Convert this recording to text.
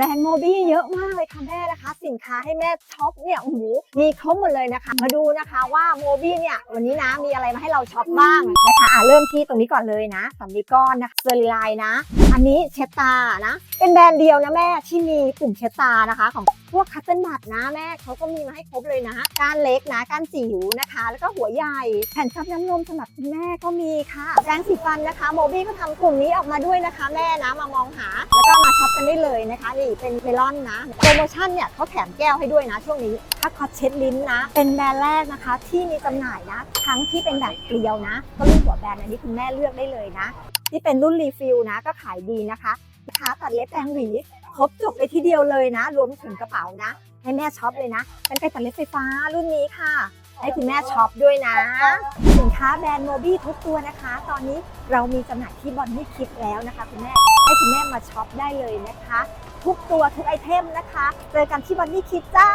แบรนด์โมบี้เยอะมากเลยค่ะแม่นะคะ สินค้าให้แม่ช็อปเนี่ยโอ้โหมีครบหมดเลยนะคะ มาดูนะคะว่าโมบี้เนี่ยวันนี้นะมีอะไรมาให้เราช็อปบ้างนะคะอะเริ่มที่ตรงนี้ก่อนเลยนะสำลีก้อนนะคะเซรีไลน์นะ อันนี้เชตตานะ เป็นแบรนด์เดียวนะแม่ที่มีปุ่มเชตตานะคะของ พวกคัตเติ้ลบัตนะแม่เขาก็มีมาให้ครบเลยนะ กานเล็กนะกานจิ๋วนะคะ แล้วก็หัวใหญ่ แผ่นซับน้ำนมสำหรับคุณแม่ก็มีค่ะแปรงสีฟันนะคะโมบี้ก็ทำกลุ่มนี้ออกมาด้วยนะคะ แม่นะมามองหา แล้วก็มาช็อปกันได้เลยนะคะนี่เป็นเมลอนนะโปรโมชั่นเนี่ยเขาแถมแก้วให้ด้วยนะช่วงนี้ถ้าคอเช็ดลิ้นนะ เป็นแบรนด์แรกนะคะที่มีจำหน่ายนะ ทั้งที่เป็นแบบเกลียวนะ ก็รุ่นหัวแบรนด์อันนี้คุณแม่เลือกได้เลยนะที่เป็นรุ่นรีฟิลนะก็ขายดีนะคะนะคะตัดเล็บแปรงหวี ครบจบไปทีเดียวเลยนะ รวมถึงกระเป๋านะ ให้แม่ช็อปเลยนะเป็นไกรตัดเล็บไฟฟ้ารุ่นนี้ค่ะ ให้คุณแม่ช็อปด้วยนะ สินค้าแบรนด์โมบี้ทุกตัวนะคะ ตอนนี้เรามีจำหน่ายที่บอนนี่คิดแล้วนะคะคุณแม่ให้คุณแม่มาช็อปได้เลยนะคะ ทุกตัวทุกไอเทมนะคะ เจอกันที่บอนนี่คิดจ้า